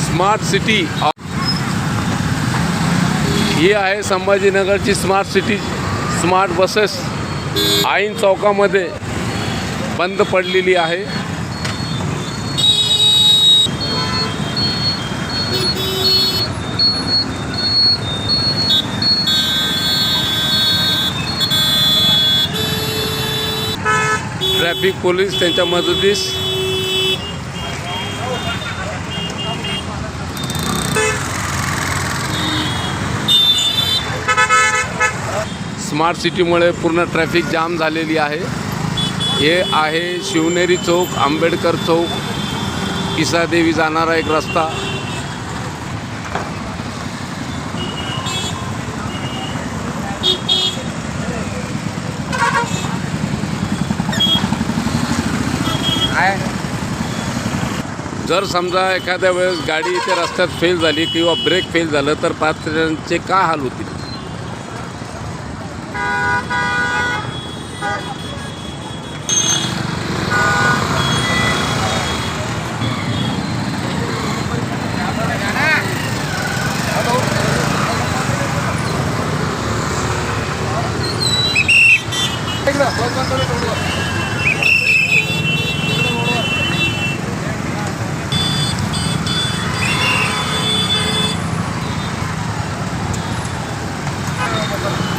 Smart city. ही आहे संभाजीनगरची smart city smart buses. आईन चौकामध्ये बंद पडलेली आहे. ट्रॅफिक पोलीस त्यांच्या मदतीस स्मार्ट सिटीमुळे पूर्ण ट्रॅफिक जाम झालेली आहे. हे आहे शिवनेरी चौक आंबेडकर चौक. ईसादेवी जाणारा एक रस्ता. जर समजा एखाद्या वेळेस गाडी इथे रस्त्यात फेल झाली किंवा ब्रेक फेल झालं तर पात्र्यांचे का हाल होतील?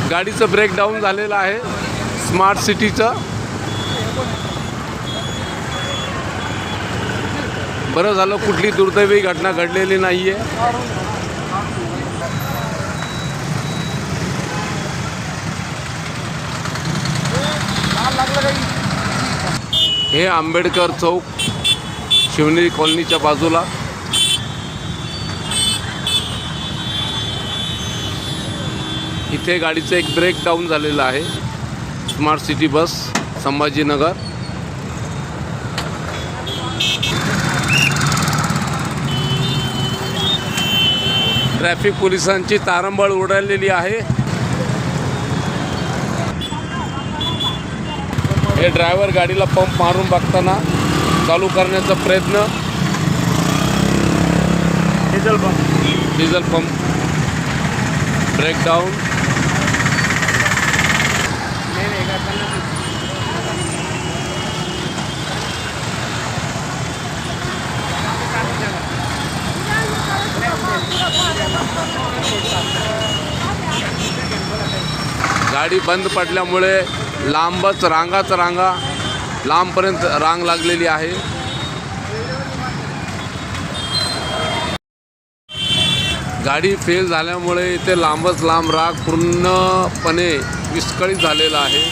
गाडीचं ब्रेकडाऊन झालेलं आहे. स्मार्ट सिटीचं बरं झालं कुठली दुर्दैवी घटना घडलेली नाही आहे हे आंबेडकर चौक शिवनेरी कॉलनीच्या बाजूला. इथे गाडीचं एक ब्रेक डाऊन झालेलं आहे. Smart city bus Sambhajinagar. Traffic पोलिसांची तारंबळ उडालेली आहे. हे ड्रायव्हर गाडीला पंप मारून बघताना चालू करण्याचा प्रयत्न. Diesel pump. Diesel pump. Breakdown गाडी बंद पडल्यामुळे लांबच रांगाच रांगा लांबपर्यंत रांग लागलेली आहे. गाडी फेल झाल्यामुळे इथे लांबच लांब राग पूर्णपणे विस्कळीत झालेला आहे.